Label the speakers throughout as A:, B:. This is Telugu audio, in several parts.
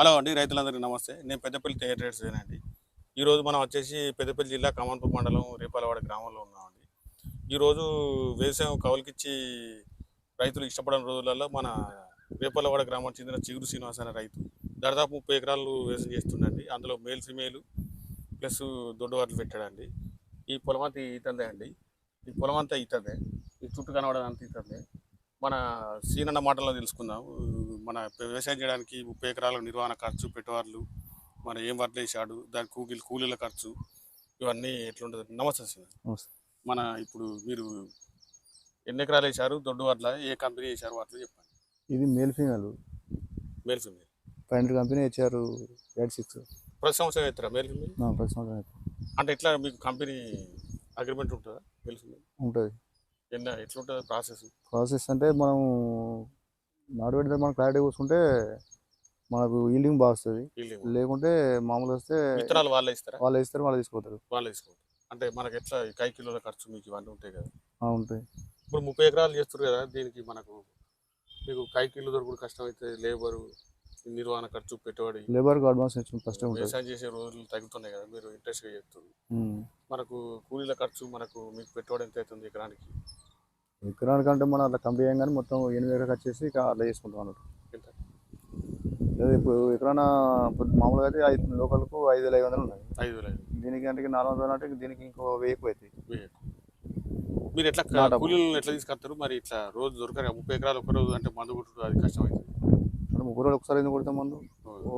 A: హలో అండి రైతులందరికీ నమస్తే. నేను పెద్దపల్లి టైర్ ట్రేడ్స్ అండి. ఈరోజు మనం వచ్చేసి పెద్దపల్లి జిల్లా కమాన్పూర్ మండలం రేపాలవాడ గ్రామంలో ఉన్నామండి ఈరోజు వ్యవసాయం కౌలుకిచ్చి రైతులు ఇష్టపడని రోజులలో మన రేపాలవాడ గ్రామానికి చెందిన చిగురు శ్రీనివాస్ అనే రైతు దాదాపు ముప్పై ఎకరాలు వ్యవసాయం చేస్తుండండి అందులో మేల్ ఫిమేలు ప్లస్ దొడ్డువాట్లు పెట్టాడండి. ఈ పొలం అంతా ఇతందే అండి. ఈ పొలం అంతా ఇతందే ఈ చుట్టూ కనబడదంతా ఇతందే మన సీనన్న మాటల్లో తెలుసుకుందాం. మన వ్యవసాయం చేయడానికి ముప్పై ఎకరాల నిర్వహణ ఖర్చు పెట్టుబడులు మన ఏం వడ్లు వేసాడు దాని కూలీలు కూలీల ఖర్చు ఇవన్నీ ఎట్లుంటుంది? నమస్తే
B: నమస్తే.
A: మన ఇప్పుడు మీరు ఎన్ని ఎకరాలు వేసారు దొడ్డు వడ్ల ఏ కంపెనీ వేసారు వాటిలో చెప్పండి.
B: ఇది మేల్ ఫీమేల్.
A: Male female.
B: పన్నెండు కంపెనీ ఇచ్చారు ఎయిట్ సిక్స్.
A: ప్రతి సంవత్సరం అవుతారా మేల్ ఫిమేల్?
B: ప్రతి సంవత్సరం
A: అంటే ఎట్లా మీకు కంపెనీ అగ్రిమెంట్ ఉంటుందా? Male female?
B: ఉంటుంది.
A: ఎన్న ఎట్లుంటుంది ప్రాసెస్?
B: ప్రాసెస్ అంటే మనం నాటు పెడితే మనం క్లారిటీ కూర్చుంటే మనకు ఈల్డింగ్ బాగా వస్తుంది. లేకుంటే మామూలు వస్తే
A: విత్తనాలు వాళ్ళే ఇస్తారా?
B: వాళ్ళు ఇస్తారు వాళ్ళు తీసుకుపోతారు.
A: వాళ్ళే తీసుకోవాలి అంటే మనకి ఎట్లా కై కిలోల ఖర్చు మీకు ఇవన్నీ ఉంటాయి కదా?
B: ఉంటాయి.
A: ఇప్పుడు ముప్పై ఎకరాలు చేస్తారు కదా దీనికి మనకు మీకు కై కిలో దొరకడు కష్టం అయితే లేబరు నిర్వహణ ఖర్చు పెట్టుబడి
B: లేబర్కి అడ్వాన్స్ ఫస్ట్
A: వ్యవసాయం చేసే రోజులు తగ్గుతున్నాయి కదా మీరు ఇంట్రెస్ట్గా
B: ఉమ్.
A: మనకు కూలీల ఖర్చు మనకు మీకు పెట్టుబడి ఎంత అవుతుంది ఎకరానికి?
B: ఎకరానికంటే మనం అట్లా కంపెనీ కానీ మొత్తం ఎనిమిది ఎకరాలు వచ్చేసి ఇక అట్లా చేసుకుంటాం అన్నట్టు. ఇప్పుడు ఎకరాన ఇప్పుడు మామూలుగా అయితే ఐదు లోకల్కు ఐదు వేల ఐదు వందలు ఉన్నాయి.
A: ఐదు వేల ఐదు
B: దీనికి అంటే నాలుగు వందలు అంటే దీనికి ఇంకో వెయ్యి ఎక్కువ అవుతాయి.
A: మీరు ఎట్లా. కూలీలను ఎట్లా తీసుకొస్తారు? మరి ఇట్లా రోజు దొరకరు ముప్పై ఎకరాలు ఒక రోజు అంటే మందు కొట్టుడు అది కష్టం అవుతుంది
B: అంటే ముగ్గురు రోజులు ఒకసారి ఎందుకు కొడతాం ముందు? ఓ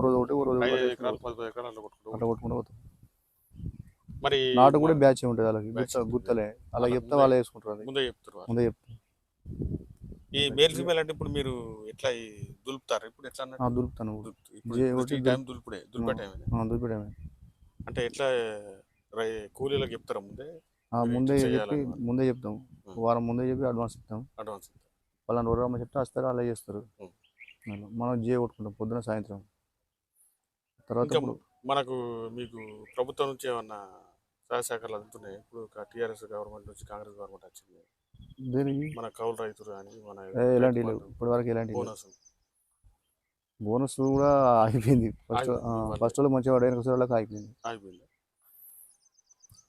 B: రోజు ఒకటి ఓ రోజు
A: ఎకరాలు పది ఎకరాలు అట్లా కొట్టుకుంటాం
B: అట్లా కొట్టుకుంటూ పోతాం.
A: మరి
B: నాటు కూడా బ్యాచ్ ఉంటుంది వాళ్ళకి
A: బ్యాచ్
B: గుత్త
A: ఉంటుంది.
B: గుత్తలే. అలా చెప్తే వాళ్ళే వేసుకుంటారు
A: ముందే చెప్తారు.
B: ముందే చెప్తారు.
A: ఈ మేల్ ఫీమేల్ అంటే ఇప్పుడు మీరు ఎట్లా దులుపుతారు? ఇప్పుడు ఎట్లా
B: దులుపుతాను.
A: టైం దులుపుడే దులిపే టైం అంటే ఎట్లా కూలీలకు చెప్తారా ముందే?
B: ముందే చెప్పి. ముందే చెప్తాం. వారం ముందే చెప్పి అడ్వాన్స్ ఇస్తాం.
A: అడ్వాన్స్
B: వాళ్ళని రోజు రమ్మని చెప్తే వస్తారు అలా చేస్తారు. మనం జే కొట్టుకుంటాం పొద్దున సాయంత్రం. తర్వాత
A: మనకు మీకు ప్రభుత్వం నుంచి ఏమన్నా సహకారాలు అందుతున్నాయి. ఇప్పుడు టీఆర్ఎస్ గవర్నమెంట్ నుంచి కాంగ్రెస్ గవర్నమెంట్ వచ్చింది. మన కౌలు రైతులు కానీ మన
B: ఏ, ఎలాంటి ఇప్పటి వరకు.
A: బోనస్.
B: బోనస్ కూడా ఆగిపోయింది. ఫస్ట్. ఫస్ట్ వాళ్ళు మంచిగా వాళ్ళకి ఆగిపోయింది.
A: ఆగిపోయింది.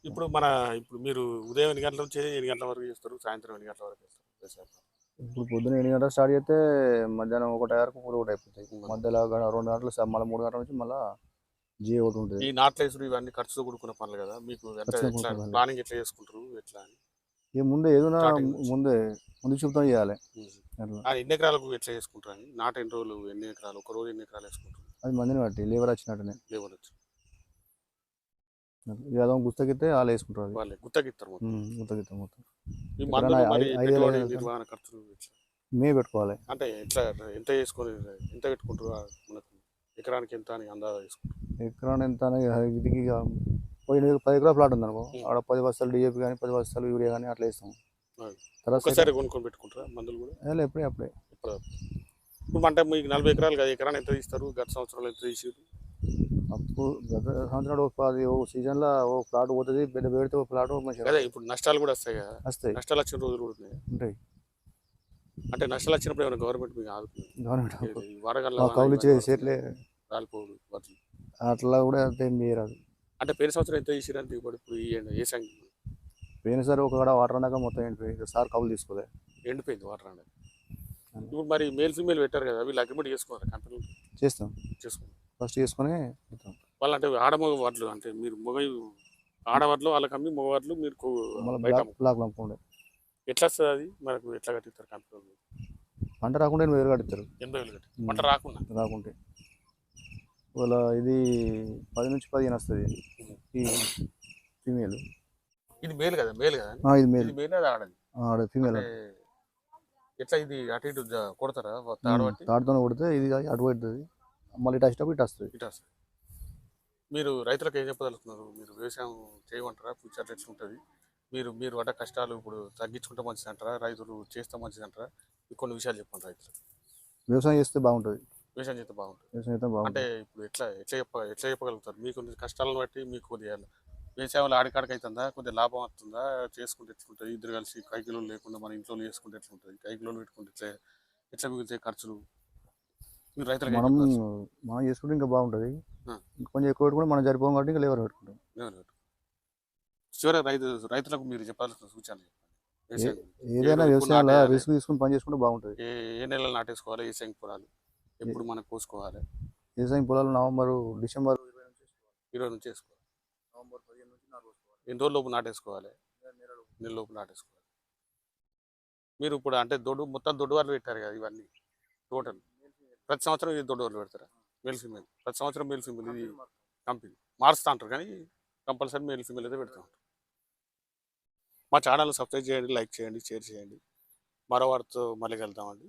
A: ఇప్పుడు మన ఇప్పుడు మీరు ఉదయం ఎన్ని గంటల నుంచి ఎన్ని గంటల వరకు చేస్తారు? సాయంత్రం ఎన్ని గంటల వరకు చేస్తారు?
B: ఇప్పుడు పొద్దున ఎనిమిది గంటలు స్టార్ట్ చేస్తే మధ్యాహ్నం ఒకటి వరకు కూడా ఒకటి అయిపోతాయి. మధ్యలో రెండు గంటలు మళ్ళీ మూడు గంటల నుంచి మళ్ళీ జే ఒకటి ఉంటుంది
A: ఈ నాట్లేసుడు ఇవన్నీ ఖర్చుతో కూడుకున్న పనులు కదా మీకు. ప్లానింగ్ ఎట్లా చేసుకుంటారు ఎట్లా అని?
B: ఇక ముందే ఏదైనా. ముందే ముందు చూపుతాం చేయాలి
A: ఎన్ని ఎకరాలకు ఎట్లా చేసుకుంటారు అని? నాట ఎన్ని రోజులు ఎన్ని ఎకరాలు ఒక రోజు ఎన్ని ఎకరాలు వేసుకుంటారు?
B: అది మందిని బట్టి లేబర్ వచ్చినట్టునే.
A: లేబర్ వచ్చి.
B: ఇక అదో గుస్తకితే వాళ్ళు వేసుకుంటారు
A: వాళ్ళే గుత్తకిస్తారు
B: గుత్తకితే మొత్తం.
A: నిర్వహణ ఖర్చులు ఎట్లా?
B: మే పెట్టుకోవాలి.
A: అంటే ఎట్లా ఎంత చేసుకొని ఎంత పెట్టుకుంటారు మనకు? ఎకరానికి ఎంత అని అందాజ చేసుకుంటారు.
B: ఎకరాన ఎంత ఇక ఇదికి పోయిన పది ఎకరాల ప్లాట్ ఉంది అనుకో. ఆడ పది బస్తాలు డిఏపి కానీ పది బస్తాలు యూరియా కానీ అట్లా వేస్తాం. తర్వాత
A: కొనుక్కొని పెట్టుకుంటారా మందులు కూడా?
B: ఎప్పుడే అప్పుడే.
A: ఇప్పుడు. అంటే మీకు నలభై ఎకరాలు కదా ఎకరాన్ని ఎంత తీస్తారు? గత సంవత్సరాలు ఎంత తీసారు
B: అప్పుడు గత సంవత్సరం ఒక ఓ సీజన్లో ఓ ప్లాట్ పోతుంది పెద్ద పెడితే ఒక ప్లాట్ మంచిగా
A: ఇప్పుడు నష్టాలు కూడా వస్తాయి కదా.
B: వస్తాయి.
A: నష్టాలు వచ్చిన రోజులు కూడా ఉన్నాయి?
B: ఉంటాయి.
A: అంటే నష్టాలు వచ్చినప్పుడు ఏమైనా గవర్నమెంట్ మీకు ఆదుకుంది?
B: గవర్నమెంట్
A: వాన
B: కౌలు
A: ఇవన్నీ
B: ఇచ్చే సేట్లే
A: రాలిపోవుడు వడ్లు
B: అట్లా కూడా అంత చేయరాదు
A: అంటే పేరు సంవత్సరం ఎంత తీసిరంటే దిగుబడి ఇప్పుడు ఈ ఏ సంఖ్య
B: పోయినసారి ఒక కాడ వాటర్ అన్నాక మొత్తం ఎండిపోయి ఇక సార్ కౌలు తీసుకోలే.
A: ఎండిపోయింది వాటర్ అనేది ఇప్పుడు మరి మేల్ ఫీమేల్ పెట్టారు కదా వీళ్ళు అగ్రిమెంట్ చేసుకోవాలి కంపెనీ?
B: చేస్తాం.
A: చేసుకోవాలి
B: ఫస్ట్ చేసుకొని.
A: వాళ్ళు అంటే ఆడమగ వడ్లు అంటే మీరు మగ ఆడవడ్లు వాళ్ళకి అమ్మి మగవాడ్లు మీరు
B: బ్లాక్ లంపుండే
A: ఎట్లా వస్తుంది అది? మనకు ఎట్లా కట్టిస్తారు కంపెనీ
B: పంట రాకుండా ఎనభై వేలు కడతారు
A: ఎనభై వేలు కట్టి పంట రాకుండా?
B: రాకుంటే. వాళ్ళ ఇది పది నుంచి పదిహేను వస్తుంది. ఈ ఫీమేల్
A: ఇది మేలు కదా మేలు కదా?
B: ఇది మేల్
A: మేలు ఆడది?
B: ఆడ ఫీమేల్
A: ఎట్లా ఇది అటు ఇటు కొడతారా?
B: తాడుతో కొడితే ఇది అటు పడుతుంది. మళ్ళీ ఇటు వచ్చేటప్పుడు ఇటు వస్తుంది.
A: ఇటు వస్తుంది. మీరు రైతులకు ఏం చెప్పదలుచుకున్నారు? మీరు వ్యవసాయం చేయమంటారా? ఫ్యూచర్ ఎట్లా ఉంటుంది. మీరు మీరు పడ్డ కష్టాలు ఇప్పుడు తగ్గించుకుంటే మంచిది అంటారా రైతులు చేస్తే మంచిది అంటారా కొన్ని విషయాలు చెప్పండి రైతులు
B: వ్యవసాయం చేస్తే బాగుంటుంది.
A: వ్యవసాయం చేస్తే బాగుంటుంది.
B: వ్యవసాయం అయితే
A: అంటే ఇప్పుడు ఎట్లా ఎట్లా చెప్ప ఎట్లా చెప్పగలుగుతారు? మీకు ఉన్న కష్టాలను బట్టి మీకు కొద్దిగా వ్యవసాయంలో ఆడికాడికి అవుతుందా కొద్దిగా లాభం వస్తుందా? చేసుకుంటే ఎట్లుంటుంది? ఇద్దరు కలిసి కైకిలోలు లేకుండా మన ఇంట్లో చేసుకుంటే ఎట్లుంటుంది? కైకిలోలు పెట్టుకుంటే ఎట్లా ఎట్లా మిగులుతాయి ఖర్చులు? మీరు రైతులకు
B: మనం? మనం చేసుకుంటే ఇంకా బాగుంటుంది. కొంచెం ఎక్కువ పెట్టుకుంటే మనం సరిపోం కాబట్టి ఇంకా లేవర్ పెట్టుకుంటాం.
A: ఎవరు ఎవరు? చివరి రైతు రైతులకు మీరు చెప్పాల్సిన గురించి.
B: ఏదైనా వ్యవసాయంలో. రిస్క్ తీసుకుని పని చేసుకుంటే బాగుంటుంది.
A: ఏ ఏ నెలలో నాటేసుకోవాలి? ఏ శంఖ పొలాలు ఎప్పుడు మనం కోసుకోవాలి?
B: వ్యవసాయం పొలాలు నవంబర్ డిసెంబర్
A: ఇరవై నుంచి వేసుకోవాలి.
B: నవంబర్ పదిహేను నుంచి
A: ఎన్ని రోజుల లోపు నాటేసుకోవాలి? నెల లోపు. నాటేసుకోవాలి. మీరు ఇప్పుడు అంటే దొడ్డు మొత్తం దొడ్డు వాళ్ళు పెట్టారు కదా ఇవన్నీ? టోటల్. ప్రతి సంవత్సరం ఇది దొడ్డు వాళ్ళు పెడతారా? Male female. ప్రతి సంవత్సరం మేల్ ఫీమేల్. ఇది కంపెనీ మారుస్తూ అంటారు కానీ కంపల్సరీ మేల్ ఫీమేల్ అయితే పెడతా. ఉంటారు మా ఛానల్ సబ్స్క్రైబ్ చేయండి లైక్ చేయండి షేర్ చేయండి. మరో వారితో మళ్ళీ కలుద్దామండి.